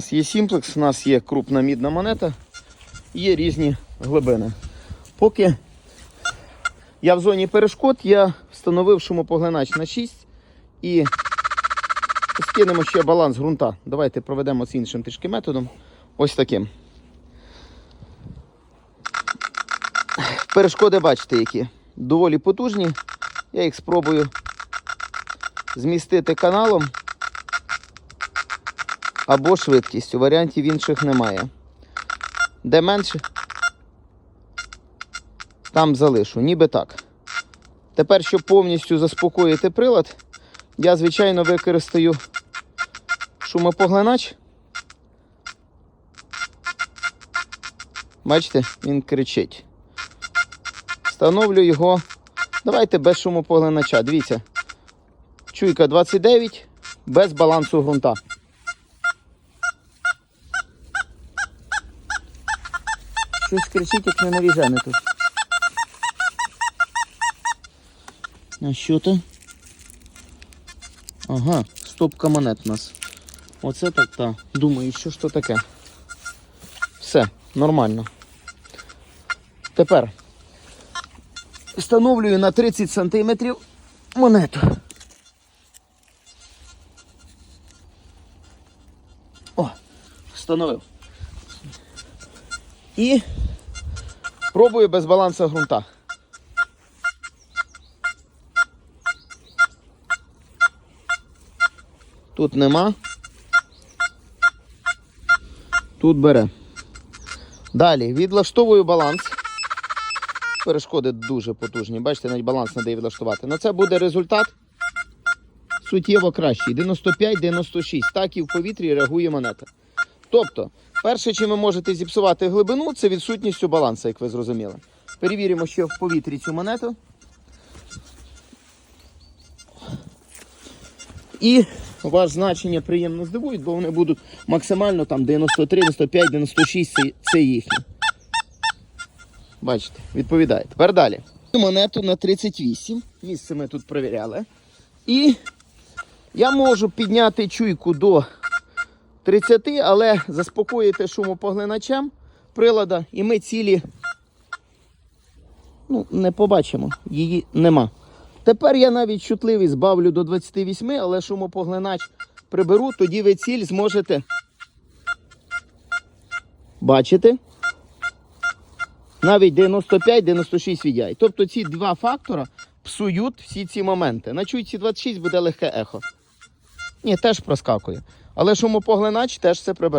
нас є сімплекс, у нас є крупна мідна монета, є різні глибини. Поки я в зоні перешкод, я встановив шумопоглинач на 6 і скинемо ще баланс ґрунта. Давайте проведемо з іншим трішки методом. Ось таким. Перешкоди бачите які. Доволі потужні. Я їх спробую змістити каналом або швидкістю. Варіантів інших немає. Де менше, там залишу, ніби так. Тепер, щоб повністю заспокоїти прилад, я, звичайно, використаю шумопоглинач. Бачите, він кричить. Встановлю його. Давайте без шумопоглинача. Дивіться. Чуйка 29 без балансу ґрунта. Щось кричить, як не навіжене тут. А що то? Ага, стопка монет у нас. Оце так, так. Думаю, що ж то таке. Все, нормально. Тепер встановлюю на 30 сантиметрів монету. О, встановив. І пробую без балансу ґрунта. Тут нема. Тут бере. Далі відлаштовую баланс. Перешкоди дуже потужні. Бачите, навіть баланс не дає відлаштувати. На це буде результат суттєво кращий. 95-96. Так і в повітрі реагує монета. Тобто, перше, чим ви можете зіпсувати глибину, це відсутністю балансу, як ви зрозуміли. Перевіримо, що в повітрі цю монету. І ваше значення приємно здивують, бо вони будуть максимально там 93, 95, 96 це, це їхні. Бачите, відповідає. Тепер далі. Монету на 38. Місце ми тут перевіряли. І я можу підняти чуйку до 30, але заспокоїти шумопоглиначем прилада, і ми цілі ну, не побачимо. Її нема. Тепер я навіть чутливий збавлю до 28, але шумопоглинач приберу, тоді ви ціль зможете бачити. Навіть 95-96 відяй. Тобто ці два фактора псують всі ці моменти. На чуйці 26 буде легке ехо. Ні, теж проскакує. Але шумопоглинач теж це прибере.